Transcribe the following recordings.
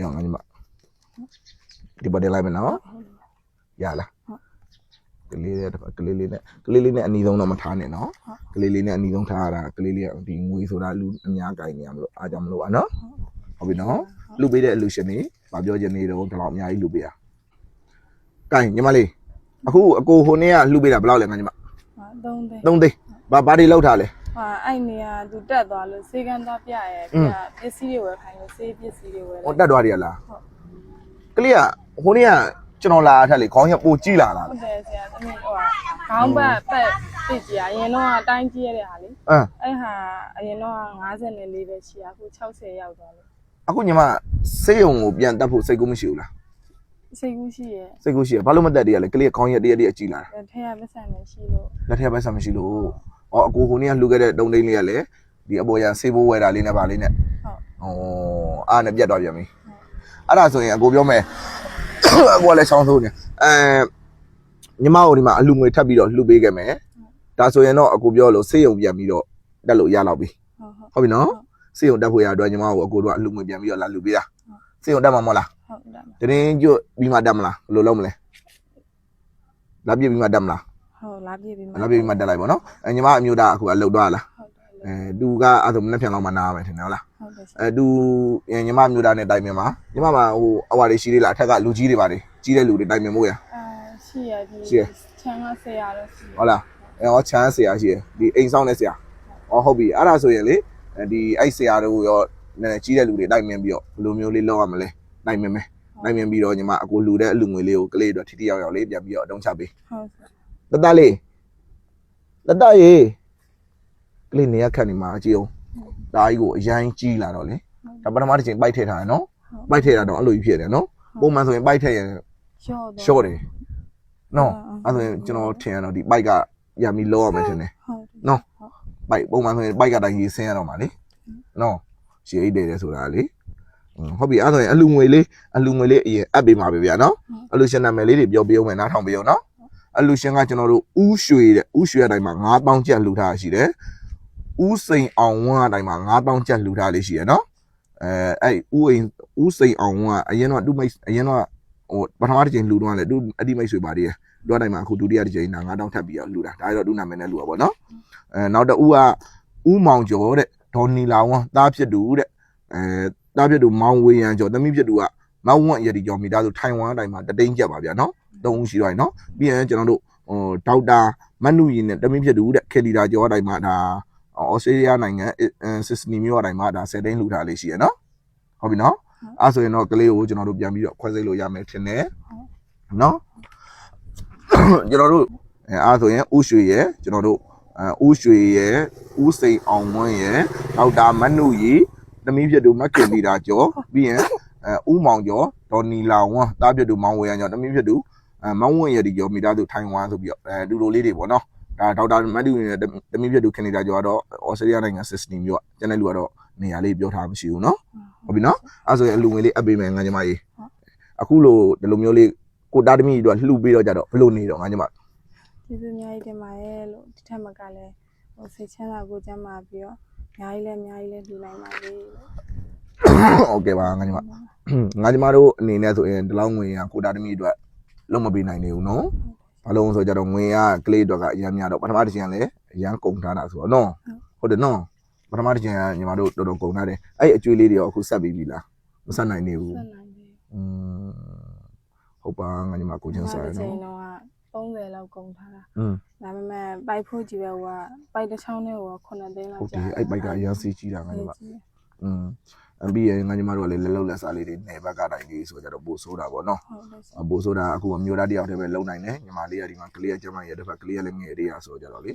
ရောငါညီမဒီပေါ်တင်လိုက်မယ်နော်ရလားကလေးလေးကလေးလေးနဲ့ကလေးလေးနဲ့အနီးဆုံးတော့မထားနဲ့နော်ကလေးလေးနဲ့အနီးဆုံးထားရတာကလေးလေးကဒီငွေဆိုတာလူအများကြိုင်နေရမလို့အားကြောင့်မလို့อ่ะနော်ဟုတ်ပြီနော်လူပေးတဲ့အလူရှင်နေဗာပြောချင်နေတော့ဒီလောက်အများကြီးလူပေးတာကဲညီမလေးအခုအကိုဟိုနေ့ကလူပေးတာဘယ်လောက်လဲငါညီမဟာသုံးသိန်း3သိန်းဘာဘာတွေလောက်ထားလဲ ဟာအဲ့နေရာသူတက်သွားလို့စေကန်သားပြရဲပြပစ္စည်းတွေဝယ်ခိုင်းလို့စေးပစ္စည်းတွေဝယ်ဟိုတက်သွားတယ်လားကလေးကဟိုနေ့ကကျွန်တော်လာထက်လေခေါင်းရပိုကြည့်လာလားဟုတ်တယ်ဆရာသမီးဟိုဟာခေါင်းဘက်ပတ်ပစ်ကြရအရင်တော့အတိုင်းကြီးရတဲ့ဟာလေအင်းအဲ့ဟာအရင်တော့54ပဲရှိရအခု60ရောက်သွားလို့အခုညီမစေးရုံကိုပြန်တက်ဖို့စိတ်ကူးမရှိဘူးလားစိတ်ကူးရှိရစိတ်ကူးရှိရဘာလို့မတက်တည်းရလဲကလေးကခေါင်းရတရက်တရက်ကြည့်လာတာထဲရပတ်စံနေရှိလို့လက်ထက်ပဲဆက်မရှိလို့ အော်အကိုဟိုနေ့ကလှူခဲ့တဲ့တုံးသိန်းလေးကလည်းဒီအပေါ်ရဆေးဘိုးဝယ်တာလေးနဲ့ဗာလေးနဲ့ဟုတ်ဩအားနဲ့ပြတ်သွားပြန်ပြီအဲ့ဒါဆိုရင်အကိုပြောမယ်အကိုကလည်းချောင်းဆိုးနေအဲညီမတို့ဒီမှာအလူငွေထပ်ပြီးတော့လှူပေးခဲ့မယ်ဒါဆိုရင်တော့အကိုပြောလို့စေးရုံပြန်ပြီးတော့တက်လို့ရတော့ပြီဟုတ်ဟုတ်ဟုတ်ပြီနော်စေးရုံတက်ဖို့ရအတွက်ညီမတို့အကိုတို့ကအလူငွေပြန်ပြီးတော့လာလှူပေးတာစေးရုံတက်မှာမဟုတ်လားဟုတ်တယ်တရင်ကျွတ်ပြီးမှတက်မလားဘယ်လိုလုပ်မလဲလာပြည့်ပြီးမှတက်မလား ဟုတ်လာပြည့်ပြီလာပြည့်ပြီးမှတက်လိုက်ပါနော်အဲညီမအမျိုးသားအခုအလုတ်သွားလားဟုတ်တယ်အဲသူကအဲ့ဒါမနေ့ပြန်လောက်မှနားမယ်ထင်တယ်ဟုတ်လားဟုတ်တယ်အဲသူညီမအမျိုးသားနဲ့တိုင်ပင်မှာညီမမှာဟိုအဝါတွေရှိသေးလားအထက်ကလူကြီးတွေပါလေကြီးတဲ့လူတွေတိုင်ပင်မို့ရအာရှိရဒီရှိရချမ်းကဆရာတော့ရှိဟုတ်လားအဲဟောချမ်းဆရာရှိရဒီအိမ်ဆောင်တဲ့ဆရာဟောဟုတ်ပြီအဲ့ဒါဆိုရင်လေဒီအဲ့ဆရာတို့ရောနည်းနည်းကြီးတဲ့လူတွေတိုင်ပင်ပြီးတော့ဘယ်လိုမျိုးလေးလောက်ရမလဲတိုင်ပင်မယ်တိုင်ပင်ပြီးတော့ညီမအကိုလူတဲ့အလူငွေလေးကိုကလေးတော့ထိထိရောက်ရောက်လေးပြန်ပြီးတော့အတုံးချပေးဟုတ် တတလေးတတရေကလေးနေရခက်နေမှာအကြည့်အောင်ဒါကြီးကိုအရင်ကြီးလာတော့လေဒါပထမတစ်ချိန်ပိုက်ထည့်ထားတယ်နော်ပိုက်ထည့်တာတော့အဲ့လိုကြီးဖြစ်တယ်နော်ပုံမှန်ဆိုရင်ပိုက်ထည့်ရင်ရော့တော့ရှော့တယ်နော်အဲ့ဆိုရင်ကျွန်တော်ထင်ရတော့ဒီပိုက်ကရမီလောရမယ်ထင်တယ်ဟုတ်နော်ပိုက်ပုံမှန်ဆိုရင်ပိုက်ကတိုင်းရေးဆင်းရတော့မှာလေနော်ရှေ့အိတ်တယ်တယ်ဆိုတာလေဟုတ်ပြီအဲ့ဆိုရင်အလူငွေလေးအလူငွေလေးအရင်အပ်ပေးမှာပဲဗျာနော်အလူရှင်နာမည်လေးတွေပြောပြအောင်မယ်နားထောင်ပြအောင်နော် အလူရှင်ကကျွန်တော်တို့ဥရွှေတဲ့ဥရွှေအတိုင်းမှာ9000ကျပ်လှူထားရှိတယ်ဥစိန်အောင်ဝန်းအတိုင်းမှာ9000ကျပ်လှူထားလေးရှိရနော်အဲအဲ့ဥအိမ်ဥစိန်အောင်ဝန်းကအရင်တော့သူ့မိတ်အရင်တော့ဟိုပထမတစ်ချိန်လှူတော့လေသူအတိမိတ်ဆွေပါတည်းလူအတိုင်းမှာအခုဒုတိယတစ်ချိန်နာ9000ထပ်ပြီးတော့လှူတာဒါတော့သူ့နာမည်နဲ့လှူတာပေါ့နော်အဲနောက်တစ်ဦးကဥမောင်ကျော်တဲ့ဒေါ်နီလာဝန်းသားဖြစ်သူတဲ့အဲသားဖြစ်သူမောင်ဝေရန်ကျော်သမီးဖြစ်သူက မောင်ဝန့်ရတီကျော်မိသားစုထိုင်ဝမ်အတိုင်းမှာတတိန်ကျက်ပါဗျာနော်သုံးဦးရှိတော့ရင်နော်ပြီးရင်ကျွန်တော်တို့ဟိုဒေါက်တာမနုရင်နဲ့သမီးဖြစ်သူတဲ့ခေလီတာကျော်အတိုင်းမှာဒါဩစတြေးလျနိုင်ငံစစ်စနီမျိုးအတိုင်းမှာဒါ10တိန်လှူထားလေးရှိရနော်ဟုတ်ပြီနော်အဲဆိုရင်တော့ကလေးကိုကျွန်တော်တို့ပြန်ပြီးတော့ခွဲစိတ်လို့ရမယ်ထင်တယ်နော်ကျွန်တော်တို့အဲအားဆိုရင်ဥရွှေရယ်ကျွန်တော်တို့အဲဥရွှေရယ်ဥစိန်အောင်ဝင်းရယ်ဒေါက်တာမနုရီသမီးဖြစ်သူမခင်လီတာကျော်ပြီးရင် အဲဥမောင်ကျော်ဒေါ်နီလာဝမ်တားပြတူမောင်ဝေရန်ကျော်တမင်းပြတူအဲမောင်ဝင်းရတီကျော်မိသားစုထိုင်ဝမ်ဆိုပြီးတော့အဲလူလိုလေးတွေပေါ့နော်ဒါဒေါက်တာမတ်တူနဲ့တမင်းပြတူကနေဒါကျော်ကတော့ဩစတြေးလျနိုင်ငံဆစ်စနမ်မျိုးကကျန်တဲ့လူကတော့နေရာလေးပြောထားမရှိဘူးနော်ဟုတ်ပြီနော်အဲဆိုရင်အလူငွေလေးအပ်ပေးမယ်ငါညီမကြီးအခုလိုဒီလိုမျိုးလေးကိုတားတမီတို့ကလှူပေးတော့ကြတော့ဘလို့နေတော့ငါညီမကျေးဇူးအများကြီးတင်ပါတယ်လို့ဒီထက်မကလည်းဟိုဆေးချမ်းသာကိုကျမ်းမာပြီးတော့အများကြီးလည်းအများကြီးလည်းလှူနိုင်ပါသေးတယ် okay ပါငါညီမ ငါညီမတို့အနေနဲ့ဆိုရင်ဒီလောက်ငွေရကိုတာသမီးတို့လုံးမပေးနိုင်နေဘူးเนาะဘာလို့ဆိုကြတော့ငွေကကလေးတို့ကအရန်များတော့ပထမတစ်ချိန်ကလည်းအရန်ကုန်ထားတာဆိုတော့နော်ဟုတ်တယ်နော်ပထမတစ်ချိန်ကညီမတို့တော်တော်ကုန်ထားတယ်အဲ့အကျွေးလေးတွေရောအခုဆက်ပြီးပြီလားမဆက်နိုင်နေဘူး ဆက်နိုင်ပြီ อืมဟုတ်ပါငါညီမကိုချင်းစားရ ဒီချိန် နော် တော့30လောက်ကုန်ထားတာ อืม ဒါပေမဲ့ပိုက်ဖို့ကြည့်ပဲဟိုကပိုက်တစ်ချောင်းနဲ့ဟိုက9သိန်းလောက် ဟုတ်တ ကြာ ယ်အဲ့ဘိုက်ကအရန်စီးကြီးတာငါညီမ อืมအပြီးရင်ငါညီမတို့ကလည်းလက်လုံးလက်စားလေးတွေနေဘက်ကတိုင်းလေးဆိုကြတော့ပို့ဆိုးတာပေါ့နော်ဟုတ်တယ်ဆရာအပို့ဆိုးတာအခုအမျိုးသားတယောက်တည်းပဲလုံနိုင်တယ်ညီမလေးကဒီမှာကလေးကကျမရဲ့တစ်ဖက်ကလေးကလည်းငယ်သေးရဆိုကြတော့လေ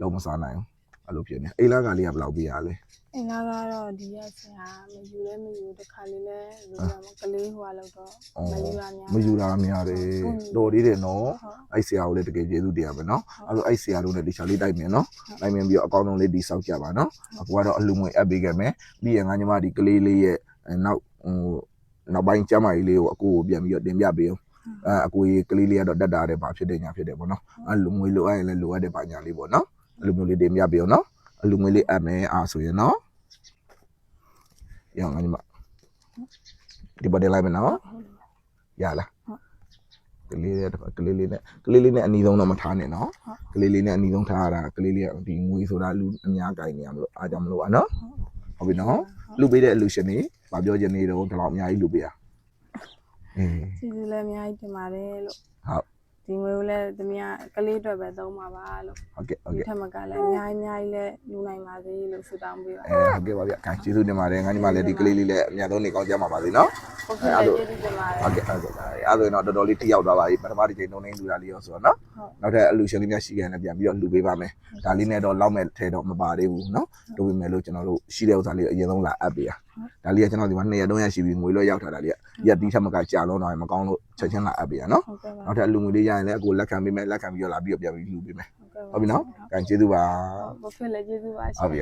လုံမစားနိုင်ဘူး အဲ့လိုဖြစ်နေအိလာကလေးကဘယ်လောက်ပြရလဲအင်္ဂါကတော့ဒီရက်ဆရာမယူလဲမယူတခါလေးလဲလူကမကလေးဟိုလောက်တော့မယူရများမယူတာများတယ်တော်သေးတယ်နော်အဲ့ဆရာကိုလည်းတကယ်ကျေးဇူးတရားပဲနော်အဲ့လိုအဲ့ဆရာတို့နဲ့တခြားလေးတိုက်မယ်နော်တိုက်မယ်ပြီးတော့အကောင်းဆုံးလေးဒီဆောက်ကြပါနော်အခုကတော့အလူငွေအပ်ပေးခဲ့မယ်ပြီးရင်ငါညီမဒီကလေးလေးရဲ့နောက်ဟိုနောက်ပိုင်းကျမကြီးလေးကိုအကိုကိုပြန်ပြီးတော့တင်ပြပေးအောင်အဲအကိုကြီးကလေးလေးကတော့တက်တာတယ်ဘာဖြစ်တယ်ညာဖြစ်တယ်ပေါ့နော်အလူငွေလိုအပ်ရင်လည်းလိုအပ်တယ်ဘာညာလေးပေါ့နော် အလူမျိုးလေးတင်ပြပေးအောင်နော်အလူငွေလေးအပ်မယ်အားဆိုရင်နော်ရောငါညီမဒီပေါ်တင်လိုက်မယ်နော်ဟုတ်ရလားဟုတ်ကလေးလေးကလေးလေးနဲ့ကလေးလေးနဲ့အနီးဆုံးတော့မထားနဲ့နော်ဟုတ်ကလေးလေးနဲ့အနီးဆုံးထားရတာကလေးလေးကဒီငွေဆိုတာလူအများကြိုင်နေရမလို့အားကြောင့်မလို့อ่ะနော်ဟုတ်ပြီနော်လူပေးတဲ့အလူရှင်နေဗာပြောချင်နေတော့ဒီလောက်အများကြီးလူပေးရအေးစီစီလည်းအများကြီးတင်ပါတယ်လို့ဟုတ် ဒီငွေကိုလည်းသမီးကကလေးအတွက်ပဲသုံးပါပါလို့ဟုတ်ကဲ့ဟုတ်ဒီကဲ့ထက်မကလည်းအများကြီးအများကြီးလည်းယူနိုင်ပါစေလို့ဆုတောင်းပေးပါအဲဟုတ်ကဲ့ပါဗျာခိုင်ကျေးဇူးတင်ပါတယ်ငါညီမလည်းဒီကလေးလေးလည်းအများဆုံးနေကောင်းကြမှာပါစေနော် ဟုတ်ကဲ့ကျေးဇူးတင်ပါတယ်ဟုတ်ကဲ့အဲ့ဒါဆိုအဲ့ဒါဆိုရင်တော့တော်တော်လေးထိရောက်သွားပါပြီပထမတစ်ချိန်နှုံးနေလူတာလေးရောဆိုတော့နော်ဟုတ် နောက်ထပ်အလူရှင်လေးများရှိခဲ့ရင်ပြန်ပြီးတော့လူပေးပါမယ်ဒါလေးနဲ့တော့လောက်မဲ့ထဲတော့မပါသေးဘူးနော်တို့ပြင်မဲ့လို့ကျွန်တော်တို့ရှိတဲ့ဥစ္စာလေးအရင်ဆုံးလာအပ်ပေးရ ဒါလေးကကျွန်တော်ဒီမှာ2ရက်3ရက်ရှိပြီငွေလွှဲရောက်ထားတာလေးကရက်ဒီထက်မကကြာလုံးတော့မကောင်းလို့ချက်ချင်းလာအပ်ပေးရနော်ဟုတ်ကဲ့ပါနောက်ထပ်အလူငွေလေးရရင်လည်းအကိုလက်ခံပေးမယ်လက်ခံပြီးတော့လာပြီးတော့ပြန်ပြီးလူပေးမယ်ဟုတ်ကဲ့ပါဟုတ်ပြီနော်ကံကျေးဇူးပါဟုတ်ဘုဖြစ်လည်းကျေးဇူးပါရှင်ဟုတ်ပြီ